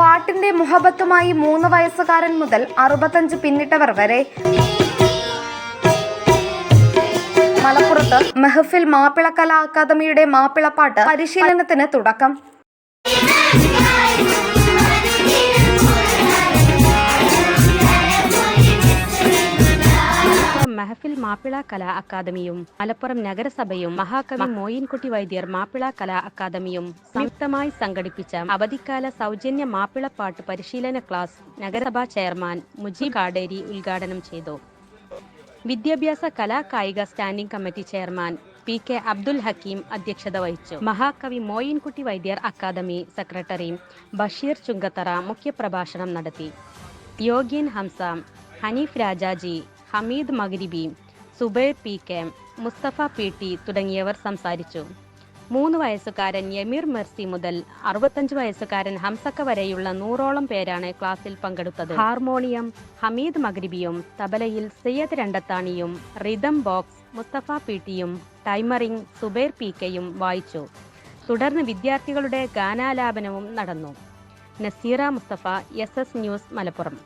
പാട്ടിന്റെ മുഹബത്തുമായി മൂന്ന് വയസ്സുകാരൻ മുതൽ അറുപത്തഞ്ച് പിന്നിട്ടവർ വരെ. മലപ്പുറത്ത് മെഹഫിൽ മാപ്പിള കലാ അക്കാദമിയുടെ മാപ്പിളപ്പാട്ട് പരിശീലനത്തിന് തുടക്കം. മഹഫിൽ മാപ്പിള കലാ അക്കാദമിയും. മലപ്പുറം നഗരസഭയും മഹാകവി മോയിൻകുട്ടി വൈദ്യർ മാപ്പിള കലാ അക്കാദമിയും സംയുക്തമായി സംഘടിപ്പിച്ച അവധിക്കാല സൗജന്യ മാപ്പിളപ്പാട്ട് പരിശീലന ക്ലാസ് നഗരസഭാ ചെയർമാൻ മുജീബ് കാടേരി ഉദ്ഘാടനം ചെയ്തു. വിദ്യാഭ്യാസ കലാ കായിക standing committee chairman P K Abdul Hakeem അധ്യക്ഷത വഹിച്ചു. മഹാകവി മോയിൻകുട്ടി വൈദ്യർ അക്കാദമി സെക്രട്ടറി ബഷീർ ചുങ്കത്തറ മുഖ്യപ്രഭാഷണം നടത്തി. യോഗ്യൻ Hamsa Hanif Rajaji Hameed Maghribi Zubair P K Mustafa P T തുടങ്ങിയവർ സംസാരിച്ചു. മൂന്ന് വയസ്സുകാരൻ യമീർ മെർസി മുതൽ അറുപത്തഞ്ച് വയസ്സുകാരൻ ഹംസക്ക വരെയുള്ള നൂറോളം പേരാണ് ക്ലാസ്സിൽ പങ്കെടുത്തത്. ഹാർമോണിയം ഹമീദ് മഗ്രിബിയും തബലയിൽ സയ്യദ് രണ്ടത്താണിയും റിതം ബോക്സ് മുസ്തഫ പി ടിയും ടൈമറിംഗ് സുബൈർ പി കെയും വായിച്ചു. തുടർന്ന് വിദ്യാർത്ഥികളുടെ ഗാനാലാപനവും നടന്നു. Nazeera Mustafa S S news Malappuram.